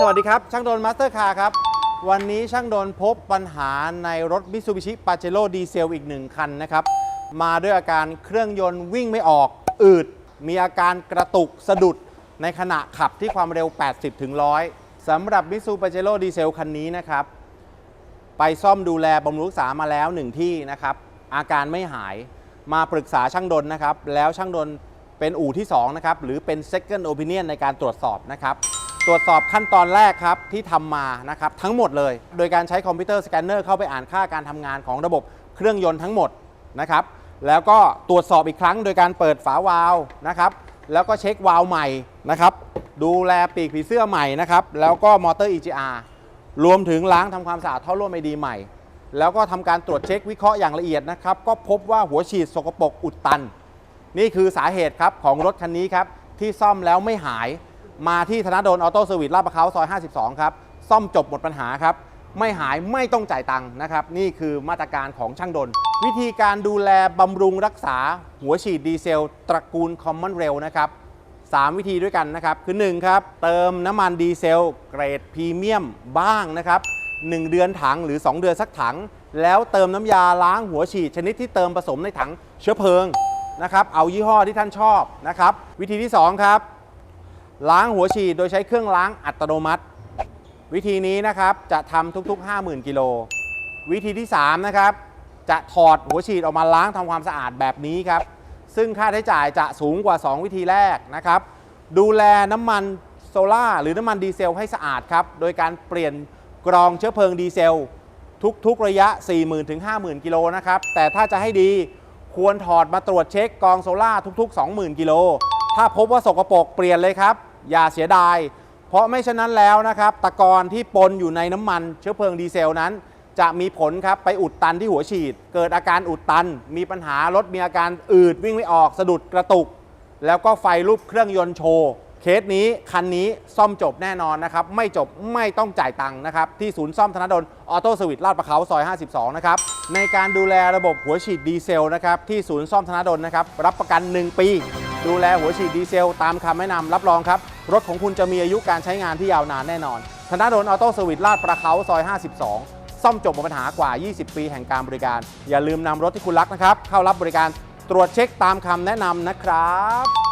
สวัสดีครับ ช่างโดนมาสเตอร์คาร์ครับ วันนี้ช่างโดนพบปัญหาในรถ Mitsubishi Pajero ดีเซลอีกหนึ่งคันนะครับ มาด้วยอาการเครื่องยนต์วิ่งไม่ออก อืด มีอาการกระตุกสะดุดในขณะขับที่ความเร็ว 80 ถึง 100สำหรับ Mitsubishi Pajero ดีเซลคันนี้นะครับ ไปซ่อมดูแลบำรุงรักษามาแล้วหนึ่งที่นะครับ อาการไม่หายมาปรึกษาช่างดนนะครับ แล้วช่างดนเป็นอู่ที่2นะครับหรือเป็น second opinion ในการตรวจสอบนะครับ ตรวจสอบขั้นตอนแรกครับที่ทำมานะครับทั้งหมดเลย โดยการใช้คอมพิวเตอร์สแกนเนอร์เข้าไปอ่านค่าการทำงานของระบบเครื่องยนต์ทั้งหมดนะครับแล้วก็ตรวจสอบอีกครั้งโดยการเปิดฝาวาล์วนะครับแล้วก็เช็ควาล์วใหม่นะครับดูแลปีกผีเสื้อใหม่นะครับแล้วก็มอเตอร์ EGR รวมถึงล้างทำความสะอาดท่อร่วมไอดีใหม่ แล้วก็ทำการตรวจเช็ควิเคราะห์อย่างละเอียดนะครับก็พบว่าหัวฉีดสกปรกอุดตัน นี่คือสาเหตุครับของรถคันนี้ครับที่ซ่อมแล้วไม่หาย มาที่ธนดลออโต้เซอร์วิสลาดประเขาซอย 52 ครับ ซ่อมจบหมดปัญหาครับ ไม่หายไม่ต้องจ่ายตังค์นะครับ นี่คือมาตรการของช่างดนวิธีการดูแลบำรุงรักษา หัวฉีดดีเซล ตระกูลคอมมอนเรลนะครับ 3 วิธีด้วยกันนะครับ คือ 1 ครับ เติมน้ำมันดีเซล เกรดพรีเมียมบ้างนะครับ 1 เดือนถังหรือ 2 เดือนสักถัง แล้วเติมน้ำยาล้างหัวฉีดชนิดที่เติมผสมในถังเชื้อเพลิงนะครับ เอายี่ห้อที่ท่านชอบนะครับ วิธีที่ 2 ครับ ล้างหัวฉีดโดยใช้เครื่องล้างอัตโนมัติ วิธีนี้นะครับจะทำทุกๆ 50,000กิโลวิธีที่3นะครับจะถอดหัวฉีดออกมาล้างทำความสะอาดแบบนี้ครับ ซึ่งค่าใช้จ่ายจะสูงกว่า 2 วิธีแรกนะครับ ดูแลน้ำมันโซล่าหรือน้ำมันดีเซลให้สะอาดครับ โดยการเปลี่ยนกรองเชื้อเพลิงดีเซล ทุกๆระยะ 40,000ถึง50,000 กิโลนะครับ แต่ถ้าจะให้ดีควรถอดมาตรวจเช็คกรองโซล่าทุก ๆ 20,000 กิโล ถ้าพบว่าสกปรกเปลี่ยนเลยครับ อย่าเสียดาย เพราะไม่ฉะนั้นแล้วนะครับ ตะกอนที่ปนอยู่ในน้ำมันเชื้อเพลิงดีเซลนั้น จะมีผลครับไปอุดตันที่หัวฉีด เกิดอาการอุดตัน มีปัญหารถมีอาการอืดวิ่งไม่ออกสะดุดกระตุก แล้วก็ไฟรูปเครื่องยนต์โชว์เคสนี้คันนี้ซ่อมจบแน่นอนนะครับ ไม่จบไม่ต้องจ่ายตังค์นะครับ ที่ศูนย์ซ่อมธนดลออโต้สวิตลาดประเขาซอย 52 นะครับ ในการดูแลระบบหัวฉีดดีเซลนะครับ ที่ศูนย์ซ่อมธนดลนะครับ รับประกัน 1 ปี ดูแลหัวฉีดดีเซล ตามคำแนะนำรับรองครับ รถของคุณจะมีอายุการใช้งานที่ยาวนานแน่นอนธนาดลออโต้สวิตลาดประเขาซอย 52 ซ่อมจบปัญหากว่า 20 ปีแห่งการบริการ อย่าลืมนำรถที่คุณรักนะครับ เข้ารับบริการตรวจเช็คตามคำแนะนำนะครับ